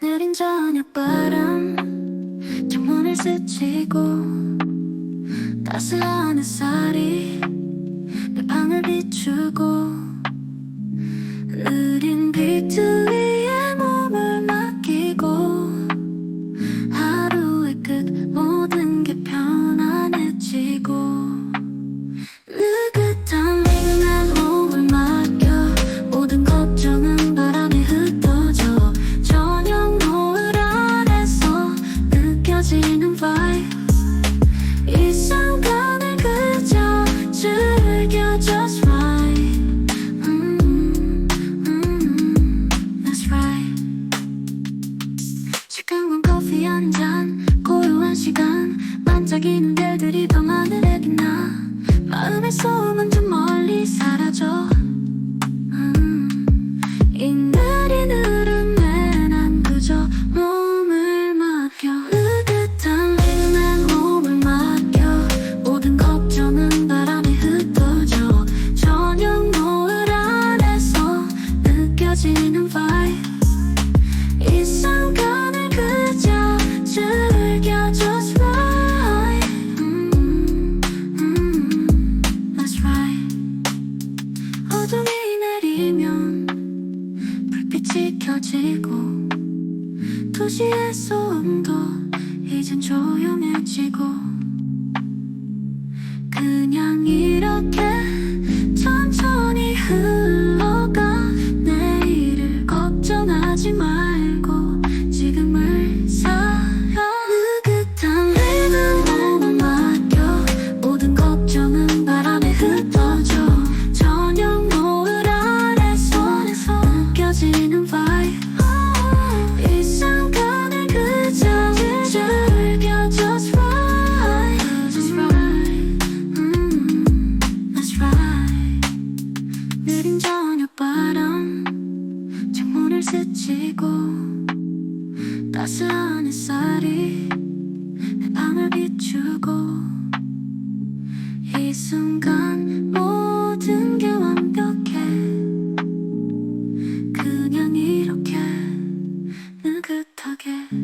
느린 저녁바람 창문을 스치고 따스한 햇살이 내 방을 비추고 는 vibe. 이 순간을 그저 즐겨 줬 어, 오 종이 내리면 불빛이 켜지고 도시의 소음도 이젠 조용해지고 그냥 demais. 스치고 따스한 햇살이 내 방을 비추고 이 순간 모든 게 완벽해. 그냥 이렇게 느긋하게.